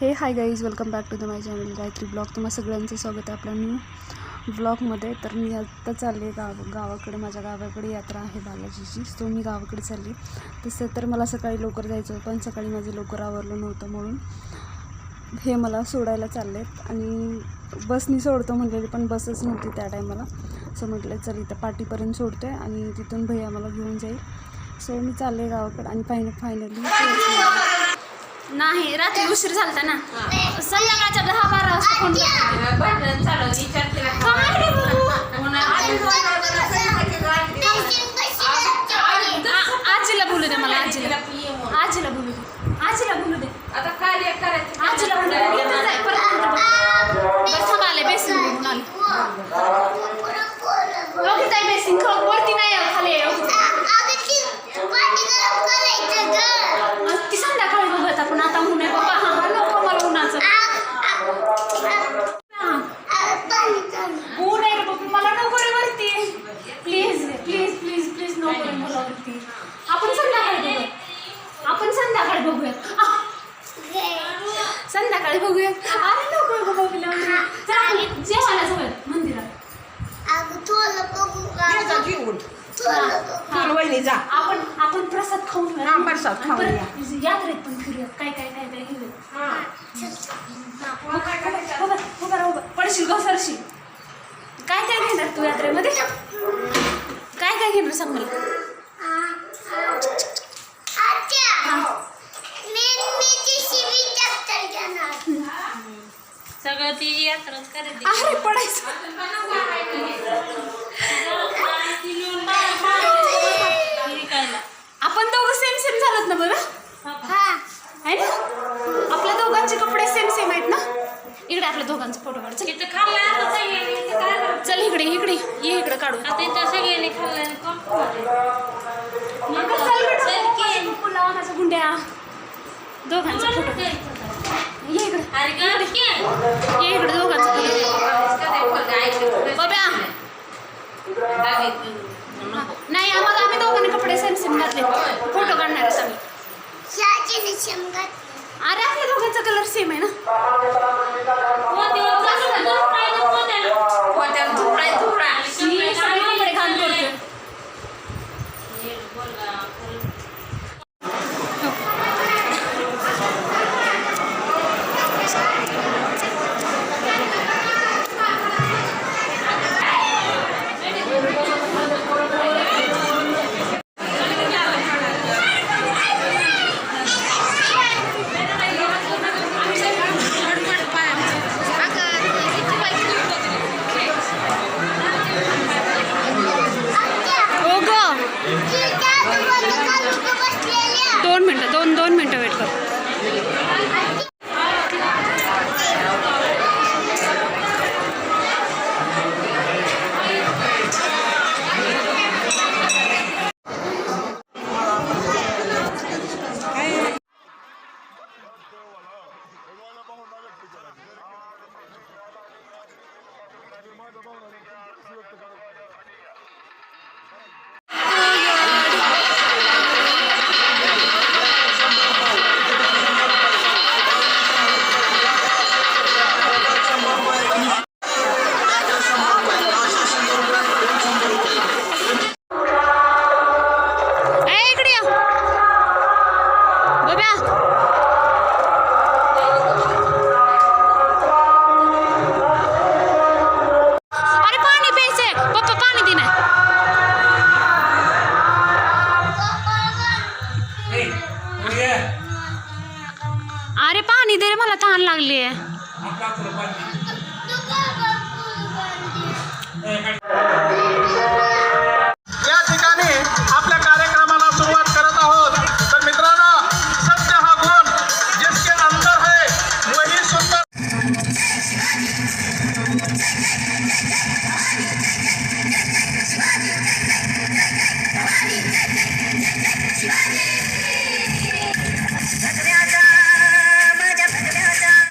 Hey hi guys welcome back to the my channel Gayatri blog तुम्हा सगळ्यांचं स्वागत आहे आपल्या न्यू ब्लॉगमध्ये तर मी आत्ता चालले गाव गावाकडे. माझ्या गावाकडे यात्रा आहे बालाजीची. सो मी गावाकडे चालली. तसं तर मला सकाळी लवकर जायचं होतं पण सकाळी माझं लवकर आवरलं नव्हतं म्हणून हे मला सोडायला चाललेत. आणि बसनी सोडतो म्हटलेली पण बसच नव्हती त्या टायमाला. सो म्हटलं चल इथं पाटीपर्यंत सोडतो आहे आणि तिथून भैया मला घेऊन जाईल. सो मी चालले गावाकडे आणि फायन फायनली नाही रात्री उशीर झालता ना. संध्याकाळच्या दहा बारा वाजता फोन आजीला बोलू दे मला आजीला आजीला बोलू दे आजीला बोलू दे आता काय करायचं आजीला बोलू दे मी इथंच आहे, परत नंतर बघ. बस थांब आले बेसिंग बघून आले ओके ताई बेसिंग ख- वरती नाही आहे, खाली आहे ओके. ती संध्याकाळी बघत आपण आता ऊन आहे बाबा हा नको मला उन्हाचं हा. ऊन आहे रे बाबा मला नको रे वरती. प्लीज प्लीज प्लीज प्लीज नको रे मला वरती. आपण संध्याकाळी बघूया. आपण संध्याकाळी बघूया. संध्याकाळी बघूया. अरे नको नको बघूया चला आपण जेवायला जाऊया मंदिरात. घेऊन. आपण आपण प्रसाद खाऊन प्रसाद खाऊन. यात्रेत पण फिरूया काय काय काय काय? यात्रेमध्ये काय काय घेणार सांग मला? सगळं ती यात्राच करायची अरे पडायचं. आपण दोघं सेम सेम झालोत ना बरं? आहे ना? आपल्या दोघांचे कपडे सेम इकडे आपल्या दोघांचा फोटो काढ. चल. इथं खाल्लं आता सगळ्यांनी इथं काय करायचं? चल इकडे इकडे. ये इकडे काढू. गुंड्या. दोघांचा फोटो. ये इकडे. अरे गं, की. ये इकडे दोघांचा फोटो बाब्या. हा. नाही आम्हाला आम्ही दोघांनी कपडे सेम सेम घातले. फोटो काढणार आहेत आम्ही. अरे आपल्या दोघांचा कलर सेम आहे ना? दोन मिनटं दोन दोन मिनटं वेट कर. ए तहान लागली आहे